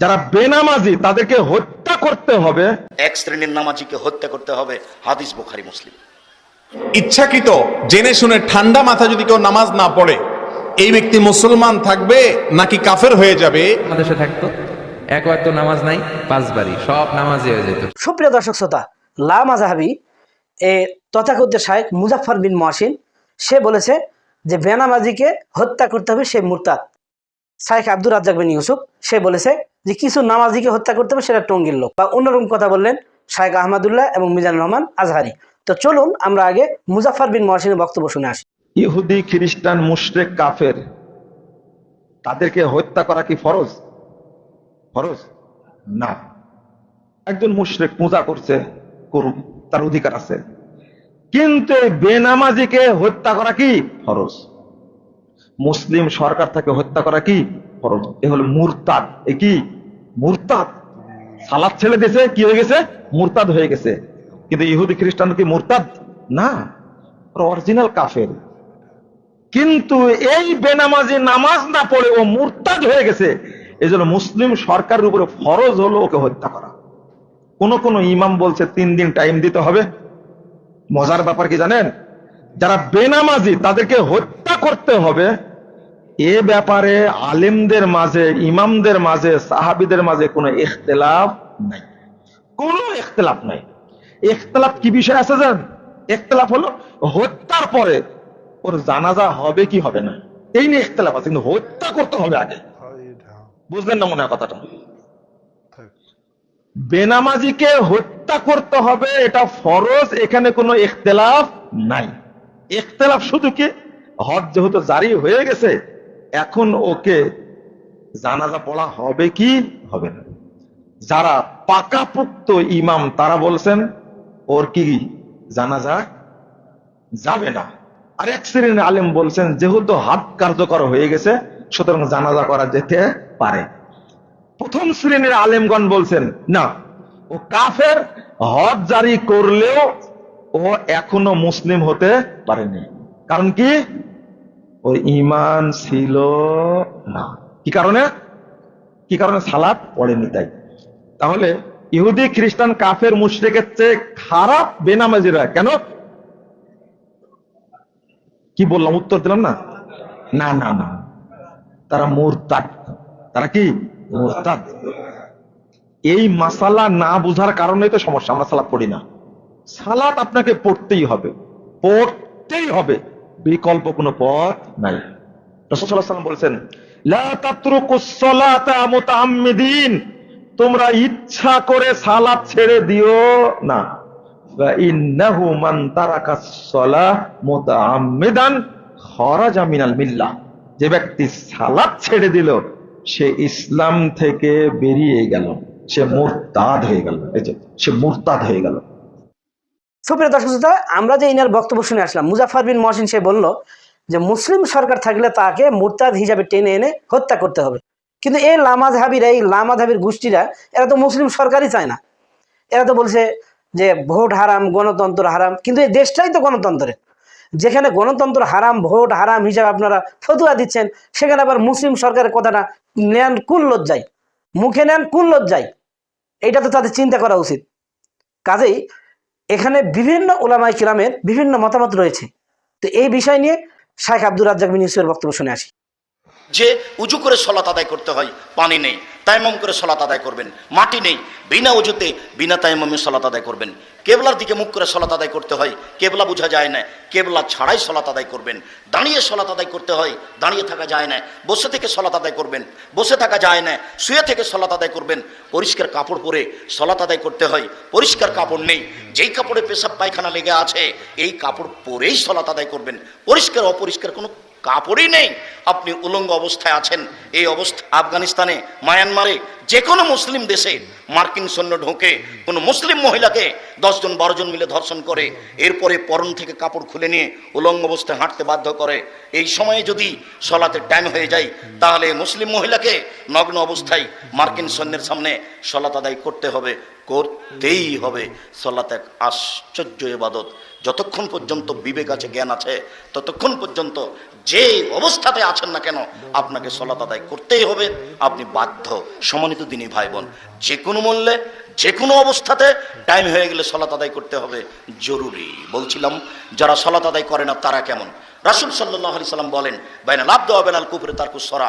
যারা বেনামাজি তাদেরকে হত্যা করতে হবে। এক শ্রেণির নামাজিকে হত্যা করতে হবে হাদিস বুখারি মুসলিম। ইচ্ছাকৃত জেনে শুনে ঠান্ডা মাথা যদি কেউ নামাজ না পড়ে এই ব্যক্তি মুসলমান থাকবে নাকি কাফের হয়ে যাবে? দেশে থাকতো। এক ওয়াক্ত নামাজ নাই পাঁচবারই সব নামাজই হয়ে যেত। সুপ্রিয় দর্শক শ্রোতা লা মাজাহাবি এ তথাকথিত শাহেক মুজাফফর বিন মহসিন সে বলেছে যে বেনামাজিকে হত্যা করতে হবে সে মুরতাদ। শাহেখ আব্দুর রাজ্জাক বিন ইউসুফ, সে বলেছে যে কিছু নামাজিকে হত্যা করতে হবে, সেটা টঙ্গির লোক। বা অন্যরকম কথা বললেন শাহেখ আহমদুল্লাহ এবং মিজানুর রহমান আজহারি। তো চলুন আমরা আগে মুজাফফর বিন মহসিনের বক্তব্য শুনে আসি। ইহুদি, খ্রিস্টান, মুশরেক, কাফের, তাদেরকে হত্যা করা কি ফরজ? ফরজ? না। একজন মুশরেক পূজা করছে, করুন, তার অধিকার আছে। কিন্তু বেনামাজিকে হত্যা করা কি ফরজ? মুসলিম সরকার তাকে হত্যা করা কি? ফরজ। এ হলো মুরতাদ। এ কি? মুরতাদ। সালাদ ছেড়ে দিয়েছে, কি হয়ে গেছে? মুরতাদ হয়ে গেছে। কিন্তু ইহুদি খ্রিস্টান কি মুরতাদ? না। অরিজিনাল কাফের। কিন্তু এই বেনামাজি নামাজ না পড়ে ও মুরতাদ হয়ে গেছে। এই জন্য মুসলিম সরকারের উপরে ফরজ হলো ওকে হত্যা করা। কোন কোন ইমাম বলছে, তিন দিন টাইম দিতে হবে। মজার ব্যাপার কি জানেন? যারা বেনামাজি, তাদেরকে হত্যা করতে হবে। এ ব্যাপারে আলেমদের মাঝে, ইমামদের মাঝে, সাহাবিদের মাঝে কোনো ইখতলাফ নাই। কোনো ইখতলাফ নাই। ইখতলাফ কি বিষয় আছে জানেন? ইখতলাফ হলো হত্যার পরে ওর জানাজা হবে কি হবে না। এই নিয়ে ইখতলাফ আছে, কিন্তু হত্যা করতে হবে আগে। বুঝলেন না মনে হয় কথাটা? বেনামাজিকে হত্যা করতে হবে, এটা ফরজ, এখানে কোনো ইখতলাফ নাই। ইখতলাফ শুধু কি? হজ যেহেতু জারি হয়ে গেছে এখন ওকে জানাজা পড়া হবে কি? হবে না। যারা পাকাপুক্ত ইমাম, তারা বলছেন, ওর কি জানাজা যাবে না। আর এক শ্রেণির আলেম বলছেন, যেহেতু হাত কার্যকর হয়ে গেছে, সুতরাং জানাজা করা যেতে পারে। প্রথম শ্রেণির আলেমগণ বলছেন, না, ও কাফের হজ জারি করলেও ও এখনও মুসলিম হতে পারেনি। কারণ কি? ও ইমান ছিল না। কি কারণে? কি কারণে? সালাদ পড়েনি তাই। তাহলে ইহুদি, খ্রিস্টান, কাফের, মুশরিকের চেয়ে খারাপ বেনামাজিরা কেন? কি বললাম? উত্তর দিলাম না? না না না। তারা মোরতাদ। তারা কি? মোরতাদ। এই মাসালা না বুঝার কারণে তো সমস্যা, আমরা সালাদ পড়ি না। সালাদ আপনাকে পড়তেই হবে। পড়তেই হবে। বিকল্প কোনো পথ নাই। রসুল্লাহ সাল্লাম বলছেন তোমরা ইচ্ছা করে সালাদ ছেড়ে দিও না। যে ব্যক্তি সালাদ ছেড়ে দিল, সে ইসলাম থেকে বেরিয়ে গেল। সে মুরতাদ হয়ে গেল। সে মুরতাদ হয়ে গেল। সুপ্রিয় দর্শক শ্রোতা, আমরা যে ইনার বক্তব্য শুনে আসলাম মুজাফর বিন মহসিন সে বলল যে, মুসলিম সরকার থাকলে তাকে মুরতাদ হিসাবে টেনে এনে হত্যা করতে হবে। কিন্তু এই লামাজহাবিরা, এই লামাজহাবির গোষ্ঠীরা, এরা তো মুসলিম সরকারই চায় না। এরা তো বলছে যে, ভোট হারাম, গণতন্ত্র হারাম, কিন্তু এই দেশটাই তো গণতন্ত্রের। যেখানে গণতন্ত্র হারাম, ভোট হারাম হিসাবে আপনারা ফতুয়া দিচ্ছেন, সেখানে আবার মুসলিম সরকারের কথাটা নেন কোন লজ্জায়, মুখে নেন কোন লজ্জায়। এটা তো তাদের চিন্তা করা উচিত। কাজেই এখানে বিভিন্ন ওলামাই কিরামের বিভিন্ন মতামত রয়েছে। তো এই বিষয় নিয়ে শাইখ আব্দুর রাজ্জাক বিন বক্তব্য শুনে আসি। যে উজু করে সলাত আদায় করতে হয়, পানি নেই। তাইমম করে সলাত আদায় করবেন, মাটি নেই। বিনা উজুতে, বিনা তাইমমে সলাত আদায় করবেন। কেবলার দিকে মুখ করে সলাত আদায় করতে হয়। কেবলা বোঝা যায় না। কেবলা ছাড়াই সলাত আদায় করবেন। দাঁড়িয়ে সলাত আদায় করতে হয়। দাঁড়িয়ে থাকা যায় না। বসে থেকে সলাত আদায় করবেন। বসে থাকা যায় না। শুয়ে থেকে সলাত আদায় করবেন। পরিষ্কার কাপড় পরে সলাত আদায় করতে হয়। পরিষ্কার কাপড় নেই। যেই কাপড়ে পেশাব পায়খানা লেগে আছে, এই কাপড় পরেই সলাত আদায় করবেন। পরিষ্কার, অপরিষ্কার কোনো কাপড়ই নেই। আপনি উলঙ্গ অবস্থায় আছেন। এই অবস্থা আফগানিস্তানে, মায়ানমারে যে কোনো মুসলিম দেশে মার্কিন সৈন্য ঢোকে, কোনো মুসলিম মহিলাকে দশজন বারো জন মিলে ধর্ষণ করে, এরপরে পরন থেকে কাপড় খুলে নিয়ে উলঙ্গ অবস্থায় হাঁটতে বাধ্য করে। এই সময়ে যদি সলাতে টাইম হয়ে যায়, তাহলে মুসলিম মহিলাকে নগ্ন অবস্থায় মার্কিন সৈন্যের সামনে সলাত আদায় করতে হবে, করতেই হবে। সলাত এক আশ্চর্য এবাদত। যতক্ষণ পর্যন্ত বিবেক আছে, জ্ঞান আছে, ততক্ষণ পর্যন্ত যে অবস্থাতে আছেন না কেন, আপনাকে সলাত আদায় করতেই হবে। আপনি বাধ্য সমানিত দিনই ভাই বোন যে কোনো মূল্যে যে কোনো অবস্থাতে টাইম হয়ে গেলে সলাত আদায় করতে হবে। জরুরি। বলছিলাম, যারা সলাত আদায় করে না, তারা কেমন? রাসুল সাল্লাহ সাল্লাম বলেন, বাইনা লাভ দেওয়া বেনাল কুপুরে তার সরা।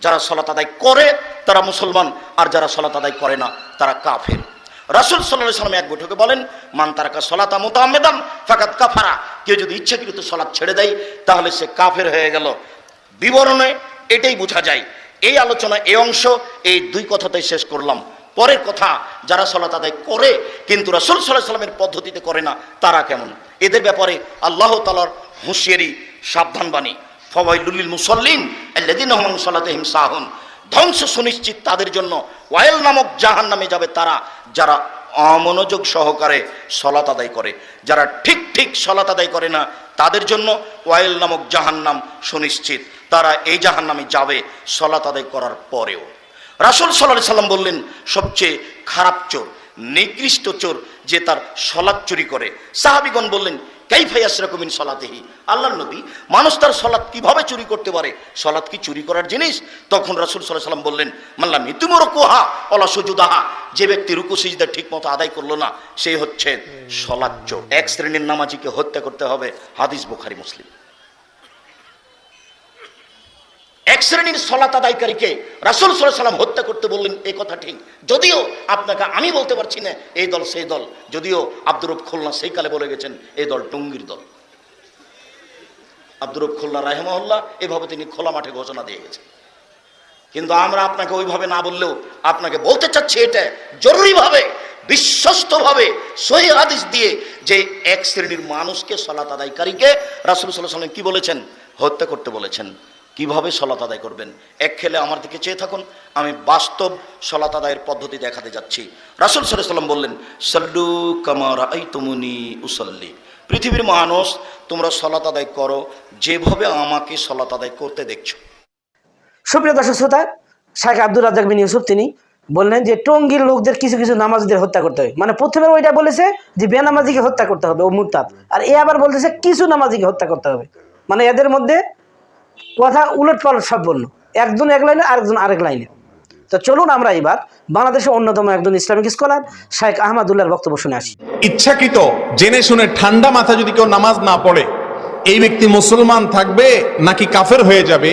যারা সলাত আদায় করে, তারা মুসলমান। আর যারা সলাত আদায় করে না, তারা কাফের। রাসুল সাল্লাহ সাল্লাম এক বৈঠকে বলেন, মান তারাকা সলাতা মোতামেদাম ফাকাত কাফারা। কেউ যদি ইচ্ছাকৃত সলাৎ ছেড়ে দেয়, তাহলে সে কাফের হয়ে গেল। বিবরণে এটাই বোঝা যায়। এই আলোচনা, এই অংশ, এই দুই কথাতেই শেষ করলাম। পরের কথা, যারা সলাত আদায় করে, কিন্তু রাসুল সাল্লাহ সাল্লামের পদ্ধতিতে করে না, তারা কেমন? এদের ব্যাপারে আল্লাহ তালার হুঁশিয়ারি সাবধান বাণী ফওয়াইলুল মুসল্লিন আল্লাদিন রহমান সাল্লাতহিম সাহুন। ধ্বংস সুনিশ্চিত তাদের জন্য। ওয়াইল নামক জাহান নামে যাবে তারা, যারা অমনোযোগ সহকারে সলাত আদায় করে। যারা ঠিক ঠিক সলাত আদায় করে না, তাদের জন্য ওয়াইল নামক জাহান্নাম সুনিশ্চিত। তারা এই জাহান্নামে যাবে সলাত আদায় করার পরেও। রাসুল সাল্লাহ সাল্লাম বললেন, সবচেয়ে খারাপ চোর, নিকৃষ্ট চোর যে তার সলাৎ চুরি করে। সাহাবিগণ বললেন কাইফাই আশরাকুমিন সলাতেহি? আল্লাহ নবী, মানুষ তার সলাৎ কীভাবে চুরি করতে পারে? সলাৎ কি চুরি করার জিনিস? তখন রাসুল সাল্লাহ সাল্লাম বললেন মাল্লাম তুমর কোহা অলা সুজুদাহা। যে ব্যক্তি রুকু সিজদা ঠিক মতো আদায় করল না সেই হচ্ছে সলাৎ এক শ্রেণির নামাজিকে হত্যা করতে হবে, হাদিস বুখারি, মুসলিম। এক শ্রেণির সলাত আদায়কারীকে রাসুল সাল্লাম হত্যা করতে বললেন এই কথা ঠিক। যদিও আপনাকে আমি বলতে পারছি না এই দল সেই দল। যদিও আব্দুর রব খুলনা সেই কালে বলে গেছেন এই দল টঙ্গির দল। আব্দুর রব খুলনা রাহেমহল্লা এভাবে তিনি খোলা মাঠে ঘোষণা দিয়ে গেছেন। কিন্তু আমরা আপনাকে ওইভাবে না বললেও আপনাকে বলতে চাচ্ছি এটা জরুরিভাবে, বিশ্বস্তভাবে সহি হাদিস দিয়ে যে এক শ্রেণির মানুষকে সলাত আদায়কারীকে রাসুল সাল্লাহ সাল্লাম কি বলেছেন? হত্যা করতে বলেছেন। কীভাবে সলাত আদায় করবেন? এক খেলে আমার দিকে চেয়ে থাকুন, আমি বাস্তব সলাত আদায়ের পদ্ধতি দেখাতে যাচ্ছি। রাসুল সাল্লাম বললেন, সাল্লু কামার আই তুমুনি উসল্লি। পৃথিবীর মানুষ, তোমরা সলাত আদায় করো, যেভাবে আমাকে সলাত আদায় করতে দেখছ। সুপ্রিয় দর্শক শ্রোতা শাহেখ আব্দুল রাজাক বিন ইউসুফ তিনি বললেন যে, টঙ্গীর লোকদের কিছু কিছু নামাজিদের হত্যা করতে হবে মানে প্রথমে ওইটা বলেছে যে, বেনামাজিকে হত্যা করতে হবে, ও মুরতাদ। আর এ আবার বলতেছে, কিছু নামাজিকে হত্যা করতে হবে। মানে এদের মধ্যে কথা উলট পালট সব বলল। একজন এক লাইনে, আরেকজন আরেক লাইনে। তো চলুন আমরা এবার বাংলাদেশের অন্যতম একজন ইসলামিক স্কলার শাহেখ আহমদুল্লাহর বক্তব্য শুনে আসি। ইচ্ছাকৃত, জেনে শুনে ঠান্ডা মাথা যদি কেউ নামাজ না পড়ে, এই ব্যক্তি মুসলমান থাকবে নাকি কাফের হয়ে যাবে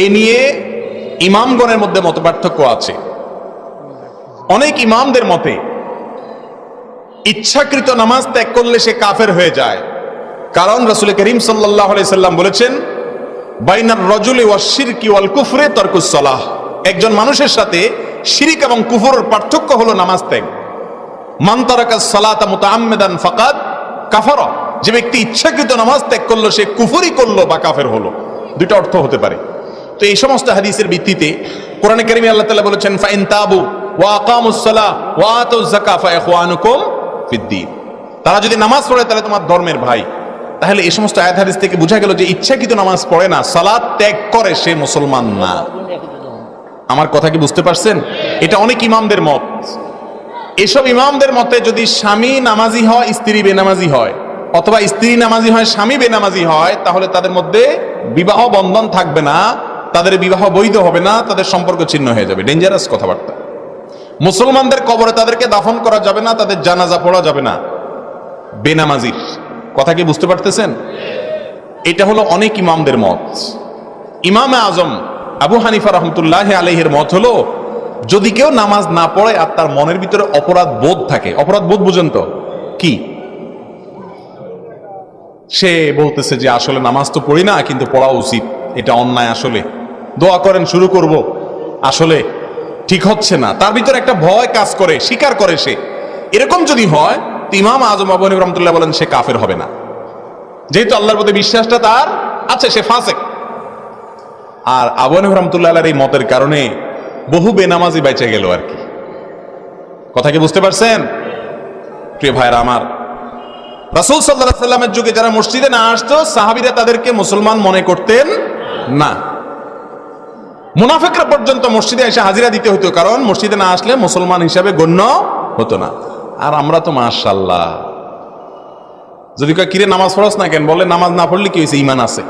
এই নিয়ে ইমামগণের মধ্যে মত পার্থক্য আছে। অনেক ইমামদের মতে, ইচ্ছাকৃত নামাজ ত্যাগ করলে সে কাফের হয়ে যায়। কারণ রসুল করিম সাল্লাহ সাল্লাম বলেছেন বাইনার রজুলে ওয়াশির কি ওয়াল কুফরে তর্কুসলাহ একজন মানুষের সাথে শিরিক এবং কুফরের পার্থক্য হলো নামাজ ত্যাগ। মান্তারাকা সালাতা মুতাআম্মিদান ফাকাদ কাফারা। যে ব্যক্তি ইচ্ছাকৃত নামাজ ত্যাগ করল, সে কুফরি করল বা কাফের হলো। দুটো অর্থ হতে পারে। তো এই সমস্ত হাদিসের ভিত্তিতে কোরআনে কারিমে আল্লাহ তাআলা বলেছেন, ফাইন তাবু ওয়া আকামুস সালাহ ওয়া আতুজ যাকাত ফা ইখওয়ানুকুম ফিদ্দীন তারা যদি নামাজ পড়ে, তাহলে তোমার ধর্মের ভাই। তাহলে এই সমস্ত আয়াত হাদিস থেকে বোঝা গেল যে ইচ্ছাকৃত নামাজ পড়ে না, সালাত ত্যাগ করে সে মুসলমান না। আমার কথা কি বুঝতে পারছেন? এটা অনেক ইমামদের মত। এসব ইমামদের মতে যদি স্বামী নামাজি হয়, স্ত্রী বেনামাজি হয়, অথবা স্ত্রী নামাজি হয়, স্বামী বেনামাজি হয়, তাহলে তাদের মধ্যে বিবাহ বন্ধন থাকবে না, তাদের বিবাহ বৈধ হবে না, তাদের সম্পর্ক ছিন্ন হয়ে যাবে। ডেঞ্জারাস কথাবার্তা। মুসলমানদের কবরে তাদেরকে দাফন করা যাবে না, তাদের জানাজা পড়া যাবে না। বেনামাজির। কথা কি বুঝতে পারতেছেন? এটা হলো অনেক ইমামদের মত। ইমাম আজম আবু হানিফা রহমতুল্লাহ আলহের মত হলো, যদি কেউ নামাজ না পড়ে আর তার মনের ভিতরে অপরাধ বোধ থাকে, অপরাধ বোধ বুঝেন তো, কি? সে বলতেছে যে আসলে নামাজ তো পড়ি না, কিন্তু পড়া উচিত, এটা অন্যায় আসলে। দোয়া করেন, শুরু করব। আসলে ঠিক হচ্ছে না, তার ভিতরে একটা ভয় কাজ করে স্বীকার করে সে। এরকম যদি হয় ইমাম আজম আবু হানিফা রহমতুল্লাহ বলেন, সে কাফের হবে না। যেহেতু আল্লাহর প্রতি বিশ্বাসটা তার আছে সে ফাঁসেক। আর আবু হানিফা রহমতুল্লাহ এই মতের কারণে বহু বেনামাজি বেঁচে গেল আর কি। কথা কি বুঝতে পারছেন? প্রিয় ভাইরা আমার, রাসুল সাল্লাহ সাল্লামের যুগে যারা মসজিদে না আসতো, সাহাবিরা তাদেরকে মুসলমান মনে করতেন না। মুনাফেকরা পর্যন্ত মসজিদে এসে হাজিরা দিতে হতো কারণ মসজিদে না আসলে মুসলমান হিসাবে গণ্য হতো না। আর আমরা তো মাশাল্লাহ যদি কয়, কিরে, নামাজ পড়স না কেন? বলে, নামাজ না পড়লে কি হয়েছে? ইমান আছে।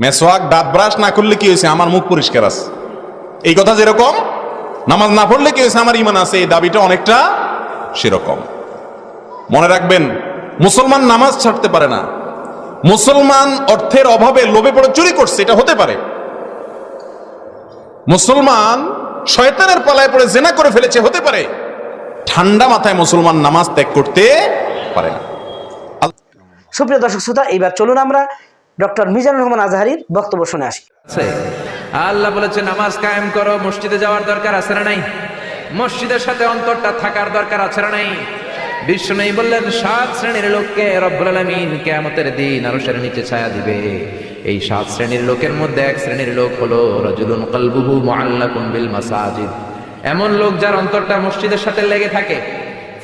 মেসোয়াক দাঁত ব্রাশ না করলে কি হয়েছে? আমার মুখ পরিষ্কার আছে। এই কথা যেরকম, নামাজ না পড়লে কি হয়েছে? আমার ইমান আছে। এই দাবিটা অনেকটা সেরকম। মনে রাখবেন, মুসলমান নামাজ ছাড়তে পারে না। মুসলমান অর্থের অভাবে লোভে পড়ে চুরি করছে, এটা হতে পারে। মুসলমান শয়তানের পালায় পড়ে জেনা করে ফেলেছে হতে পারে। ঠান্ডা মাথায় মুসলমান নামাজ ত্যাগ করতে পারে না। সুপ্রিয় দর্শক শ্রোতা এইবার চলুন আমরা ডক্টর মিজানুর রহমান আজহারির বক্তব্য শুনে আসি। আল্লাহ বলেছে নামাজ কায়েম করো মসজিদে যাওয়ার দরকার আছে না নাই? মসজিদের সাথে অন্তরটা থাকার দরকার আছে না নাই? নেই বললেন, সাত শ্রেণির লোককে রব্বুল আলামিন কিয়ামতের দিন আরশের নিচে ছায়া দিবে। এই সাত শ্রেণির লোকের মধ্যে এক শ্রেণির লোক হলো রজুলুন কলবুহু মুআল্লাকুন বিল মাসাজিদ। এমন লোক যার অন্তরটা মসজিদের সাথে লেগে থাকে।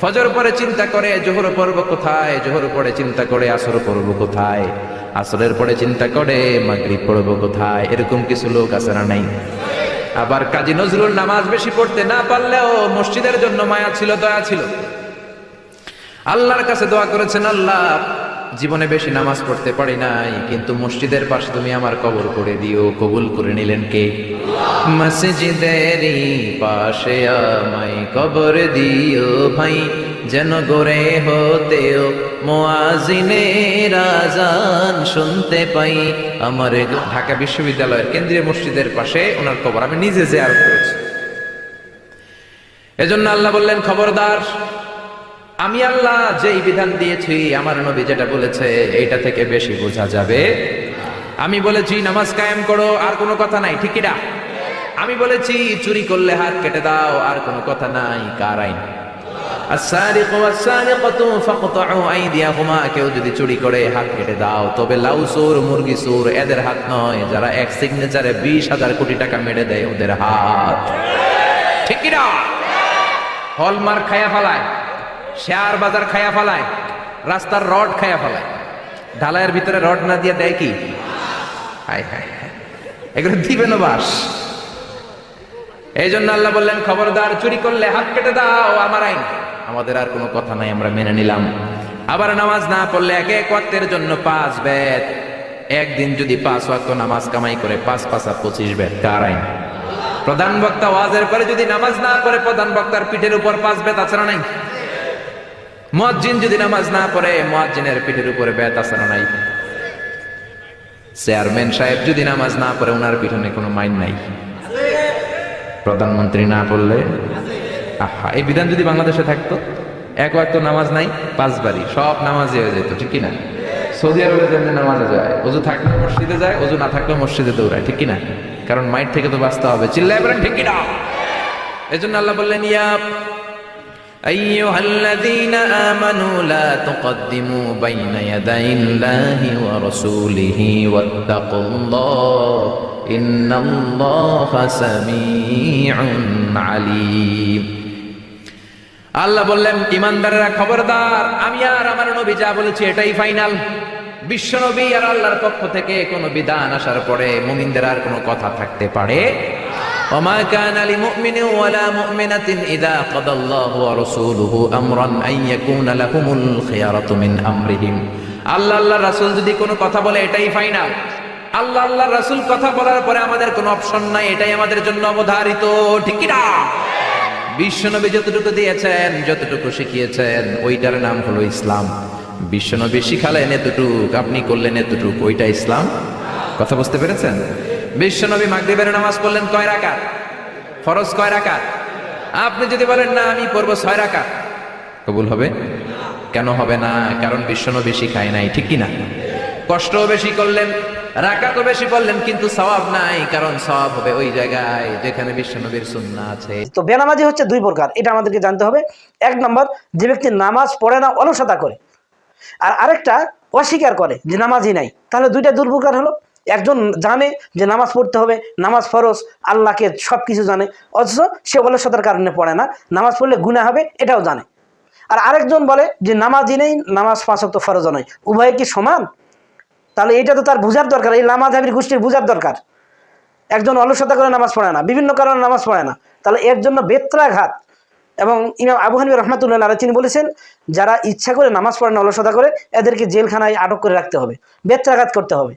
ফজর পরে চিন্তা করে, জোহর পর্ব কোথায়? জোহর পরে চিন্তা করে, আসর পর্ব কোথায়? আসরের পরে চিন্তা করে, মাগরিব পর্ব কোথায়? এরকম কিছু লোক আছে না নাই? আবার কাজী নজরুল নামাজ বেশি পড়তে না পারলেও মসজিদের জন্য মায়া ছিল, দয়া ছিল। আল্লাহর কাছে দোয়া করেছেন, আল্লাহ, জীবনে বেশি নামাজ পড়তে পারি নাই, কিন্তু মসজিদের পাশে তুমি আমার কবর করে দিও। কবুল করে নিলেন কে? মসজিদেরই পাশে আমায় কবর দিও ভাই, যেন গোরে হতেও মোয়াজিনের আজান শুনতে পাই। আমার ঢাকা বিশ্ববিদ্যালয়ের কেন্দ্রীয় মসজিদের পাশে ওনার কবর আমি নিজে জিয়ারত করেছি। এজন্য আল্লাহ বললেন, খবরদার আমি আল্লাহ যেই বিধান দিয়েছি, আমার নবী যেটা বলেছে এটা থেকে বেশি বোঝা যাবে। আমি বলেছি, নামাজ কায়েম করো, আর কোনো কথা নাই, ঠিক না? আমি বলেছি, চুরি করলে হাত কেটে দাও, আর কোনো কথা নাই, কার আইন? কেউ যদি চুরি করে হাত কেটে দাও, তবে লাউ মুরগি এদের হাত নয়, যারা এক সিগনেচারে বিশ হাজার কোটি টাকা মেরে দেয়, ওদের হাত। হলমার্ক খায়া ফেলায়। শেয়ার বাজার খায়া ফেলায়, রাস্তার রড খায়া ফেলায়। ঢালাইয়ের ভিতরে রড না দিয়ে দেয় কি? হায় হায় হায়। এগুলো দিবে না বাস। এই জন্য আল্লাহ বললেন, খবরদার, চুরি করলে হাত কেটে দাও, আমার আইন। আমাদের আর কোনো কথা নাই, আমরা মেনে নিলাম। আবার নামাজ না পড়লে এক এক ওয়াক্তের জন্য পাঁচ বেদ। একদিন যদি পাঁচ ওয়াক্ত নামাজ কামাই করে পাঁচ পাঁচা পঁচিশ বেদ, কার আইন? প্রধান বক্তা ওয়াজের পরে যদি নামাজ না পড়ে, প্রধান বক্তার পিঠের উপর পাঁচ বেত আছে না নাই? মুয়াজ্জিন যদি নামাজ না পড়ে, মুয়াজ্জিনের পিঠের উপরে বেত আছে না নাই। চেয়ারম্যান সাহেব যদি নামাজ না পড়ে ওনার পিছনে কোনো মাইন নাই। প্রধানমন্ত্রী না পড়লে? আহা, এই বিধান যদি বাংলাদেশে থাকতো, এক ওয়াক্ত নামাজ নাই, পাঁচবারই, সব নামাজই হয়ে যেত, ঠিক কিনা? সৌদি আরবে যেমনি নামাজে যায়, অজু থাকলে মসজিদে যায়, অজু না থাকলে মসজিদে দৌড়ায় ঠিক কিনা? কারণ মাইট থেকে তো বাঁচতে হবে, চিল্লায় বলেন, ঠিক কিনা? এই জন্য আল্লাহ বললেন ইয়া أيها الذين آمنوا لا تقدموا بين يدي الله ورسوله واتقوا الله إن الله سميع عليم আল্লাহ বললেন ইমানদারেরা খবরদার আমি আর আমার নবী যা বলেছি এটাই ফাইনাল বিশ্ব নবী আর আল্লাহর পক্ষ থেকে কোনো বিধান আসার পরে মুমিনদের আর কোনো কথা থাকতে পারে وما كان لمؤمن ولا مؤمنة إذا قضى الله ورسوله أمرا أن يكون لهم الخيارة من أمرهم আল্লাহ আল্লাহ রাসূল যদি কোনো কথা বলে এটাই ফাইনাল আল্লাহ আল্লাহ রাসূল কথা বলার পরে আমাদের কোনো অপশন নাই এটাই আমাদের জন্য অবধারিত ঠিক কি না বিশ্বনবী যতটুকু দিয়েছেন যতটুকু শিখিয়েছেন ওইটার নাম হলো ইসলাম বিশ্বনবী শিখালেন এতটুক আপনি করলেন এতটুক ওইটা ইসলাম কথা বুঝতে পেরেছেন বিশ্বনবী মাগরিবের নামাজ পড়লেন কয় রাকাত? ফরজ কয় রাকাত? আপনি যদি বলেন, না, আমি পড়ব ছয় রাকাত। কবুল হবে? কেন হবে না? কারণ বিশ্বনবী শিখায় নাই, ঠিক কি না? কষ্টও বেশি করলেন, রাকাতও বেশি পড়লেন, কিন্তু সওয়াব নাই, কারণ সওয়াব হবে ওই জায়গায় যেখানে বিশ্বনবীর সুন্নাহ আছে। তো বেনামাজি হচ্ছে দুই প্রকার, এটা আমাদেরকে জানতে হবে। এক নম্বর, যে ব্যক্তি নামাজ পড়ে না, অলসতা করে। আর আরেকটা, অস্বীকার করে যে নামাজই নাই। তাহলে দুইটা দুর্প্রকার হলো। একজন জানে যে নামাজ পড়তে হবে, নামাজ ফরজ, আল্লাহকে সব কিছু জানে। অথচ সে অলসতার কারণে পড়ে না, নামাজ পড়লে গুণা হবে, এটাও জানে। আর আরেকজন বলে যে নামাজই নেই, নামাজ পাঁচক তো ফরজ নয়। উভয় কি সমান? তাহলে এটা তো তার বুঝার দরকার, এই নামাজ হাবির গোষ্ঠীর বুঝার দরকার। একজন অলসতা করে নামাজ পড়ে না, বিভিন্ন কারণে নামাজ পড়ে না। তাহলে এর জন্য বেত্রাঘাত। এবং ইমাম আবু হানিফা রহমাতুল্লাহ আলাই তিনি বলেছেন, যারা ইচ্ছা করে নামাজ পড়ে না, অলসতা করে, এদেরকে জেলখানায় আটক করে রাখতে হবে, বেত্রাঘাত করতে হবে।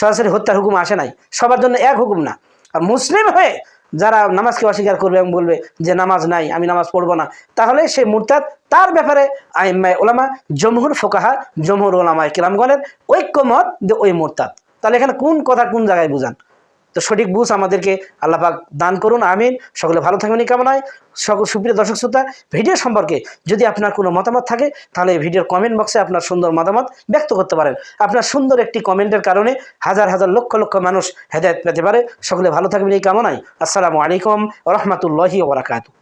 সরাসরি হত্যার হুকুম আসে নাই। সবার জন্য এক হুকুম না। আর মুসলিম হয়ে যারা নামাজকে অস্বীকার করবে এবং বলবে যে নামাজ নাই, আমি নামাজ পড়ব না, তাহলে সে মুরতাদ তার ব্যাপারে আইম্মায় ওলামা জমহুর ফোকাহা, জমহুর ওলামায় কিরামগণের ঐক্যমত যে ওই মুরতাদ। তাহলে এখানে কোন কথা কোন জায়গায় বুঝান? তো সঠিক বুঝ আমাদেরকে আল্লাহ পাক দান করুন, আমিন। সকলে ভালো থাকবেন, এই কামনায়। সকল সুপ্রিয় দর্শক শ্রোতা, ভিডিও সম্পর্কে যদি আপনার কোনো মতামত থাকে, তাহলে এই ভিডিওর কমেন্ট বক্সে আপনার সুন্দর মতামত ব্যক্ত করতে পারেন। আপনার সুন্দর একটি কমেন্টের কারণে হাজার হাজার, লক্ষ লক্ষ মানুষ হেদায়ত পেতে পারে। সকলে ভালো থাকবেন, এই কামনায়। আসসালামু আলাইকুম রহমতুল্লাহি ওবরাকাতু